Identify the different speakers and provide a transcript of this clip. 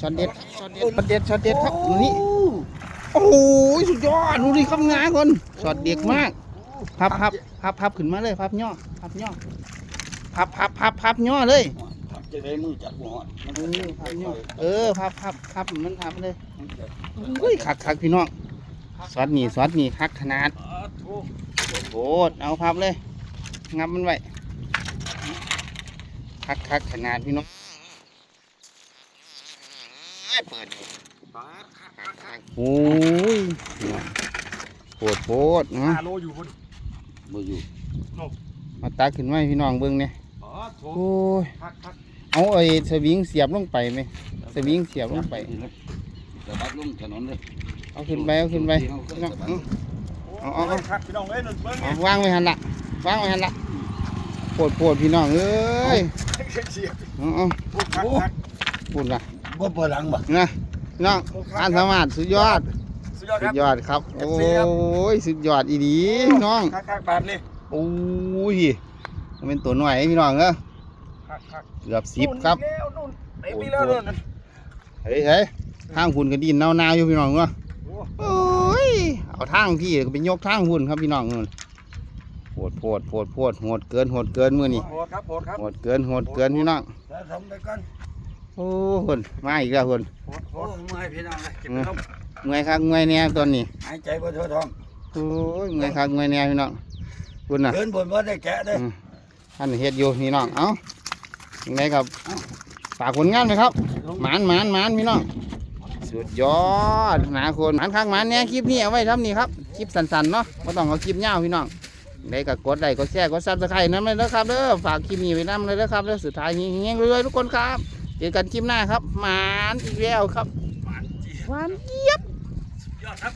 Speaker 1: ช็อตเด็ดช็อตเด็ดช็อตเด็ดช็อตเด็ดช็อตเด็ดครับนี่โอ้ยสุดยอดดูดิครับงาคนช็อตเด็ดมากพับพับพับพับขึ้นมาเลยพับย่อพับย่อพับพับพับพับย่อเลย
Speaker 2: จะได้มือจับหัว
Speaker 1: เออพับย่อเออพับพับพับมันพับเลยเฮ้ยคักคักพี่น้องซอสนี่ซอสนี่คักขนาดโอ้โหเอาพับเลยงับมันไว้คักคักขนาดพี่น้อง เปิดอยู่โอ้ยโปวดโปวดเนาะ
Speaker 3: ห้าโลอยู่คน
Speaker 2: บ่อยู่
Speaker 1: มาตักขึ้นไว้พี่น้องเบิ่งเนี่ย
Speaker 3: อ๋อโถ
Speaker 1: โอ้ย
Speaker 3: พักพัก
Speaker 1: เอาไอ้สวิงเสียบลงไปไหมสวิงเสียบลงไป
Speaker 2: จะบัดลงถนนเลย
Speaker 1: เอาขึ้นไปเอาขึ้นไปพี่น้องเอา เอาเอา
Speaker 3: พักพี่น้องเอ้ยหนึ่งเบิ้ง
Speaker 1: เอาวางไว้หันละวางไว้หันละโปวดโปวดพี่น้องเอ้ย
Speaker 3: เสียบ
Speaker 1: เอาเอา
Speaker 3: พักพัก
Speaker 1: พูดละ
Speaker 2: บ่เปิดหลังบ่
Speaker 1: นะพี่น้องอ่านสามารถสุดยอด
Speaker 3: สุดยอด
Speaker 1: สุ
Speaker 3: ครับ
Speaker 1: ดยอดครับ โอ
Speaker 3: FC ครับ้
Speaker 1: ยสุดยอดอีดีพี่น้อง
Speaker 3: พักพักบาทนี่
Speaker 1: โอ้ยมันเป็นตัวหน่อยพี่น้องเนอะ
Speaker 3: พักพัก
Speaker 1: เกือบสิบครับ
Speaker 3: นู่นเต็มนี่แล้วนู่น
Speaker 1: เฮ้ยเฮ้ยทางหุ่นก็ดินเน่าๆอยู่พี่น้องเนอะโอ้ยเอาทางพี่ก็ไปยกทางหุ่นครับพี่น้องนู่นโหดโหดโหดโหดโหดเกินโหดเกินมือนี่
Speaker 3: โหดครับโหดครับ
Speaker 1: โหดเกินโหดเกินพี่น้อง
Speaker 2: แล้วทำไปก่อน
Speaker 1: โอ้หุ่นมาอีกแล้วหุ่น
Speaker 3: โหดโห
Speaker 2: โอ้
Speaker 3: ด
Speaker 2: เมื่อยพี่น้องเลยเก็บ
Speaker 1: อืม
Speaker 2: ลม
Speaker 1: เมื่อยคักเมื่อยแน่ตอนนี้
Speaker 2: หายใจบ่ทั่วท้อง
Speaker 1: โอ้ยเมื่อยคักเมื่อยแน่พี่น้องหุ่นน่ะ
Speaker 2: เดินบนบ่ได้แกะเด้
Speaker 1: อืมท่านเฮ็ดอยู่พี่น้องเอ้ายังไงครับฝากผลงานไหมครับหมานหมานหมานพี่น้องสุดยอดหนาคนหมานข้างหมานเนี่ยคลิปนี้เอาไว้ทำนี่ครับคลิปสั้นๆเนาะไม่ต้องเอาคลิปยาวพี่น้องได้ก็กดไลค์กดแชร์กดซับสไครต์นั่นเลยนะครับเด้อฝากคลิปนี้ไว้นำเลยนะครับแล้วสุดท้ายนี้เงี้ยรวยๆทุกคนครับ เจอกันคลิปหน้าครับหมานอีกแล้วครับ
Speaker 3: หวานจี
Speaker 1: หวานเจี๊ยบ
Speaker 3: ยอดครับ